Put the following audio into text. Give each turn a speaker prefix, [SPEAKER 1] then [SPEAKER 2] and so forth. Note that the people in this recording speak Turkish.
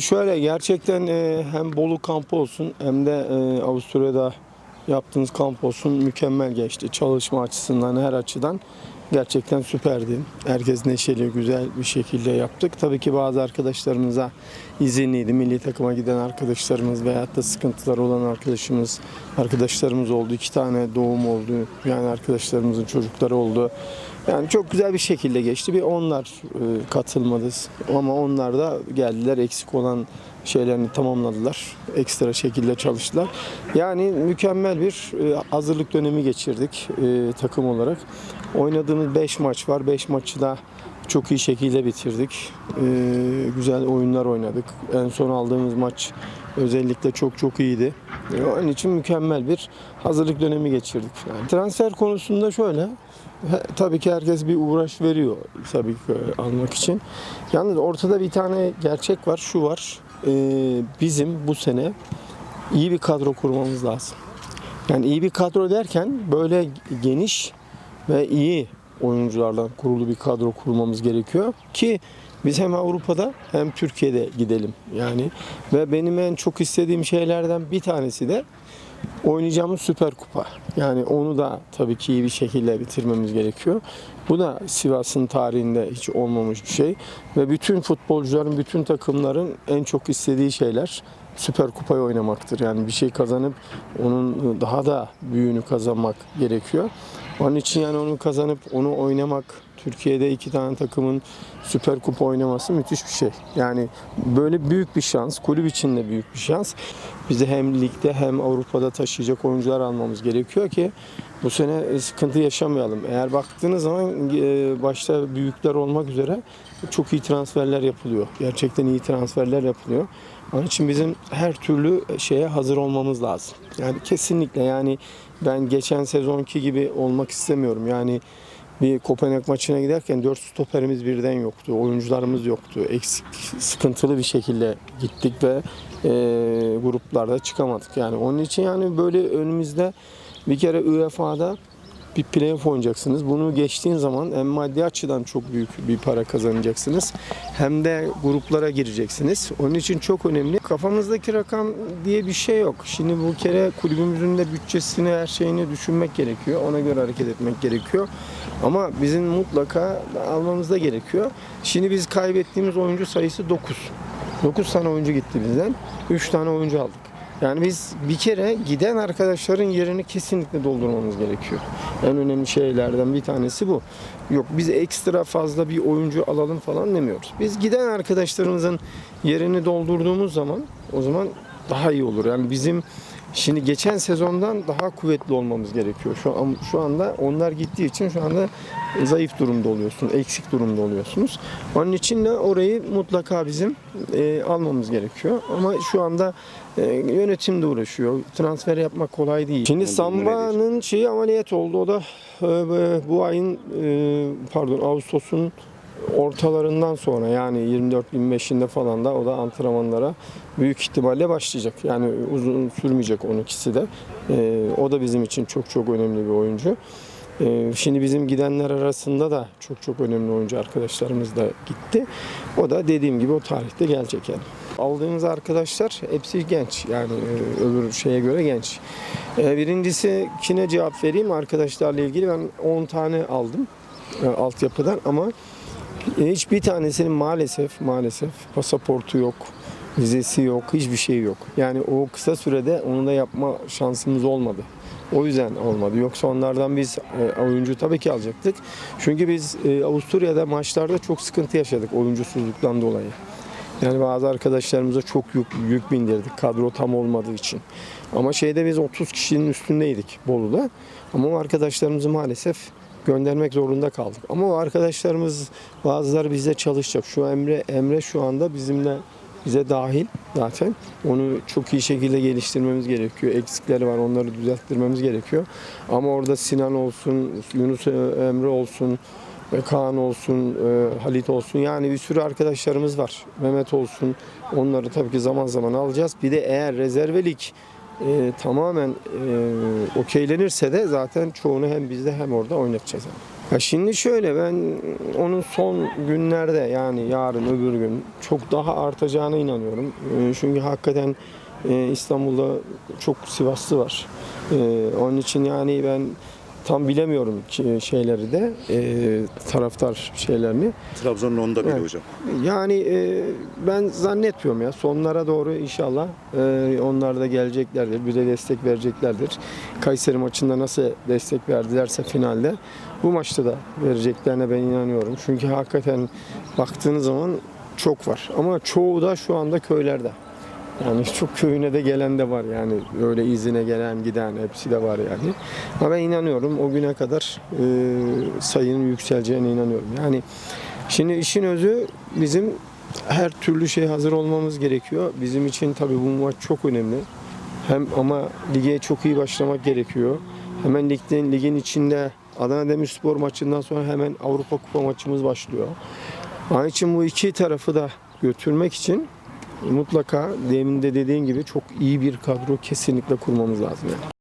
[SPEAKER 1] Şöyle gerçekten e, hem Bolu kampı olsun hem de e, Avusturya'da yaptığınız kamp olsun mükemmel geçti. Çalışma açısından her açıdan gerçekten süperdi. Herkes neşeli, güzel bir şekilde yaptık. Tabii ki bazı arkadaşlarımıza izinliydi. Milli takıma giden arkadaşlarımız veyahut da sıkıntılar olan arkadaşımız, arkadaşlarımız oldu. İki tane doğum oldu. Yani arkadaşlarımızın çocukları oldu. Yani çok güzel bir şekilde geçti. Bir onlar e, katılmadı ama onlar da geldiler eksik olan şeylerini tamamladılar. Ekstra şekilde çalıştılar. Yani mükemmel bir e, hazırlık dönemi geçirdik e, takım olarak. Oynadığımız 5 maç var. 5 maçı da çok iyi şekilde bitirdik. E, güzel oyunlar oynadık. En son aldığımız maç özellikle çok çok iyiydi. Onun için mükemmel bir hazırlık dönemi geçirdik. Yani transfer konusunda şöyle, tabii ki herkes bir uğraş veriyor tabii ki almak için. Yalnız ortada bir tane gerçek var, şu var. E, bizim bu sene iyi bir kadro kurmamız lazım. Yani iyi bir kadro derken böyle geniş ve iyi oyunculardan kurulu bir kadro kurmamız gerekiyor ki biz hem Avrupa'da hem Türkiye'de gidelim yani ve benim en çok istediğim şeylerden bir tanesi de oynayacağımız Süper Kupa. Yani onu da tabii ki iyi bir şekilde bitirmemiz gerekiyor. Bu da Sivas'ın tarihinde hiç olmamış bir şey ve bütün futbolcuların, bütün takımların en çok istediği şeyler Süper Kupayı oynamaktır. Yani bir şey kazanıp onun daha da büyüğünü kazanmak gerekiyor. Onun için yani onu kazanıp onu oynamak Türkiye'de iki tane takımın Süper Kupa oynaması müthiş bir şey. Yani böyle büyük bir şans, kulüp için de büyük bir şans. Bizi hem ligde hem Avrupa'da taşıyacak oyuncular almamız gerekiyor ki bu sene sıkıntı yaşamayalım. Eğer baktığınız zaman e, başta büyükler olmak üzere çok iyi transferler yapılıyor. Gerçekten iyi transferler yapılıyor. Onun için bizim her türlü şeye hazır olmamız lazım. Yani kesinlikle yani ben geçen sezonki gibi olmak istemiyorum. Yani bir Kopenhag maçına giderken 4 stoperimiz birden yoktu. Oyuncularımız yoktu. Eksik, sıkıntılı bir şekilde gittik ve e, gruplarda çıkamadık. Yani onun için yani böyle önümüzde bir kere UEFA'da bir playoff oynayacaksınız. Bunu geçtiğin zaman hem maddi açıdan çok büyük bir para kazanacaksınız. Hem de gruplara gireceksiniz. Onun için çok önemli. Kafamızdaki rakam diye bir şey yok. Şimdi bu kere kulübümüzün de bütçesini, her şeyini düşünmek gerekiyor. Ona göre hareket etmek gerekiyor. Ama bizim mutlaka almamız da gerekiyor. Şimdi biz kaybettiğimiz oyuncu sayısı 9. 9 tane oyuncu gitti bizden. 3 tane oyuncu aldık. Yani biz bir kere giden arkadaşların yerini kesinlikle doldurmamız gerekiyor. En önemli şeylerden bir tanesi bu. Yok biz ekstra fazla bir oyuncu alalım falan demiyoruz. Biz giden arkadaşlarımızın yerini doldurduğumuz zaman o zaman daha iyi olur. Yani bizim şimdi geçen sezondan daha kuvvetli olmamız gerekiyor. Şu an şu anda onlar gittiği için şu anda zayıf durumda oluyorsunuz, eksik durumda oluyorsunuz. Onun için de orayı mutlaka bizim e, almamız gerekiyor. Ama şu anda e, yönetim de uğraşıyor. Transfer yapmak kolay değil. Şimdi Samba'nın şeyi ameliyat oldu. O da e, bu ayın e, pardon Ağustos'un ortalarından sonra yani 24-25'inde falan da o da antrenmanlara büyük ihtimalle başlayacak. Yani uzun sürmeyecek onun ikisi de. E, o da bizim için çok çok önemli bir oyuncu. E, şimdi bizim gidenler arasında da çok çok önemli oyuncu arkadaşlarımız da gitti. O da dediğim gibi o tarihte gelecek yani. Aldığımız arkadaşlar hepsi genç yani e, öbür şeye göre genç. E, birincisi kine cevap vereyim arkadaşlarla ilgili ben 10 tane aldım e, altyapıdan ama Hiçbir tanesinin maalesef maalesef pasaportu yok, vizesi yok, hiçbir şey yok. Yani o kısa sürede onu da yapma şansımız olmadı. O yüzden olmadı. Yoksa onlardan biz e, oyuncu tabii ki alacaktık. Çünkü biz e, Avusturya'da maçlarda çok sıkıntı yaşadık oyuncusuzluktan dolayı. Yani bazı arkadaşlarımıza çok yük, yük bindirdik kadro tam olmadığı için. Ama şeyde biz 30 kişinin üstündeydik Bolu'da. Ama o arkadaşlarımızı maalesef göndermek zorunda kaldık. Ama arkadaşlarımız bazıları bizde çalışacak. Şu Emre Emre şu anda bizimle bize dahil zaten. Onu çok iyi şekilde geliştirmemiz gerekiyor. Eksikleri var onları düzelttirmemiz gerekiyor. Ama orada Sinan olsun, Yunus Emre olsun, e, Kaan olsun, e, Halit olsun yani bir sürü arkadaşlarımız var. Mehmet olsun. Onları tabii ki zaman zaman alacağız. Bir de eğer rezervelik e, tamamen e, okeylenirse de zaten çoğunu hem bizde hem orada oynatacağız. Yani. Ya şimdi şöyle ben onun son günlerde yani yarın öbür gün çok daha artacağına inanıyorum. Ee, Çünkü hakikaten e, İstanbul'da çok Sivaslı var. Ee, Onun için yani ben tam bilemiyorum ki şeyleri de e, taraftar şeylerini.
[SPEAKER 2] Trabzon'un onda biri
[SPEAKER 1] Evet.
[SPEAKER 2] hocam.
[SPEAKER 1] Yani e, ben zannetmiyorum ya sonlara doğru inşallah e, onlar da geleceklerdir. Bize destek vereceklerdir. Kayseri maçında nasıl destek verdilerse finalde bu maçta da vereceklerine ben inanıyorum. Çünkü hakikaten baktığınız zaman çok var. Ama çoğu da şu anda köylerde. Yani çok köyüne de gelen de var yani öyle izine gelen giden hepsi de var yani. Ama ben inanıyorum o güne kadar e, sayının yükseleceğine inanıyorum. Yani şimdi işin özü bizim her türlü şey hazır olmamız gerekiyor. Bizim için tabii bu maç çok önemli. Hem ama lige çok iyi başlamak gerekiyor. Hemen ligin, ligin içinde Adana Demirspor maçından sonra hemen Avrupa Kupa maçımız başlıyor. Onun için bu iki tarafı da götürmek için mutlaka demin de dediğin gibi çok iyi bir kadro kesinlikle kurmamız lazım. Yani.